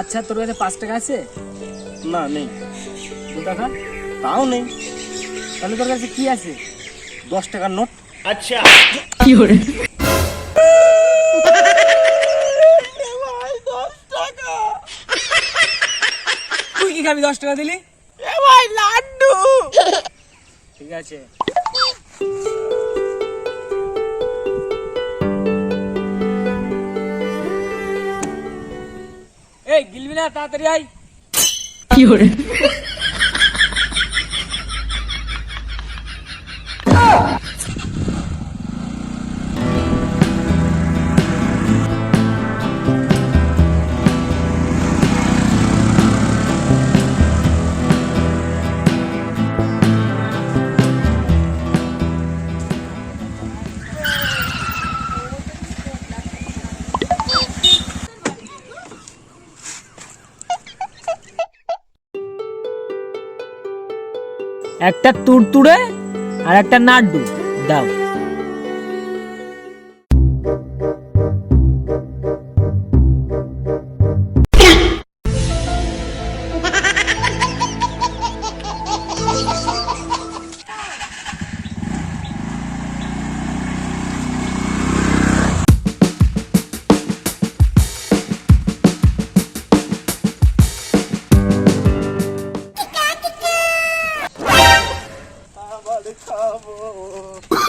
আচ্ছা তোর কাছে পাঁচ টাকা আছে? না নেই। দু টাকা? তাও নেই। তাহলে তোর কাছে কি আছে? দশ টাকার নোট। আচ্ছা। কি করে? তুই কি খাবি? দশ টাকা দিলি? ভাই লাড্ডু। ঠিক আছে। এই গিলবি না তাড়াতাড়ি আয়। একটা তুড়তুড়ে আর একটা নাড্ডু। দাও।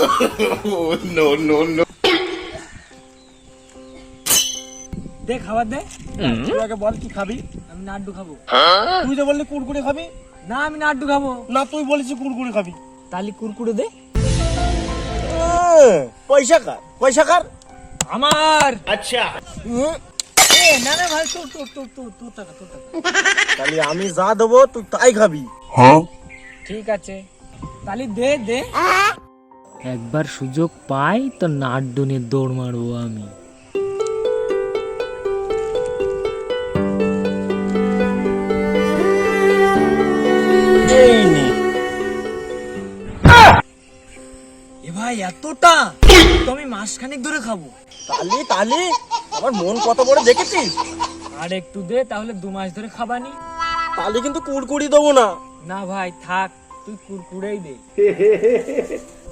দে খাবার দে। তুই আগে বল কি খাবি? আমি নাড্ডু খাব। তুই যে বললি কুড়কুড়ে খাবি। না আমি নাড্ডু খাব। না তুই বলেছি কুড়কুড়ে খাবি। তালি কুরকুরে দে। পয়সা কার? পয়সা কার? আমার। এ না না ভাই তোর তোর তোর তোর তোর টাকা তোর টাকা। তাহলে আমি যা দেবো তুই তাই খাবি। ঠিক আছে। তালি দে দে। একবার সুযোগ পাই তো নাড্ডু নিয়ে দৌড় মারবো আমি। এ ভাই এতটা? তো আমি মাসখানেক ধরে খাব। তালি তালি আমার মন কত বড় দেখেছিস? আর একটু দে তাহলে দু মাস ধরে খাবানি। তালি কিন্তু কুড়কুড়ি দেবো না। না ভাই থাক তুই কুরকুরেই দে।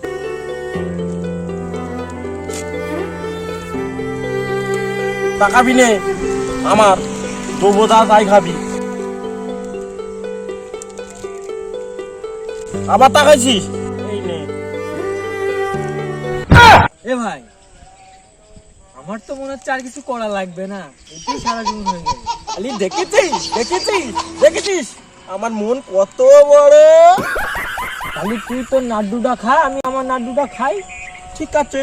তাকাবি নে। আমার তবু তাই খাবি। আবার তাকাইছিস এই নে। এ ভাই আমার তো মনে হচ্ছে আর কিছু করা লাগবে না। এটাই সারা জীবন হয়ে যাবে খালি দেখেছিস? দেখেছিস? দেখেছিস? আমার মন কত বড়। তাহলে তুই তোর নাড্ডুটা খা আমি আমার নাড্ডুটা খাই। ঠিক আছে।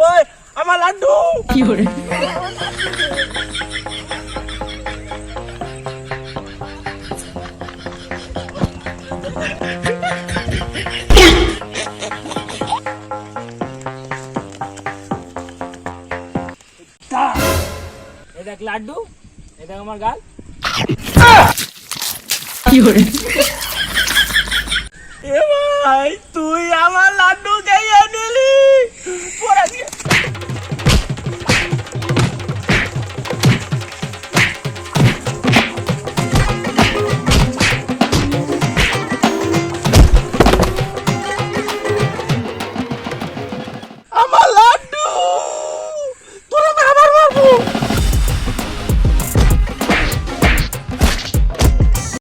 ওই আমার লাড্ডু এ দেখ লাড্ডু এ দেখ আমার গাল। এ ভাই তুই আমার লাড্ডু খেয়ে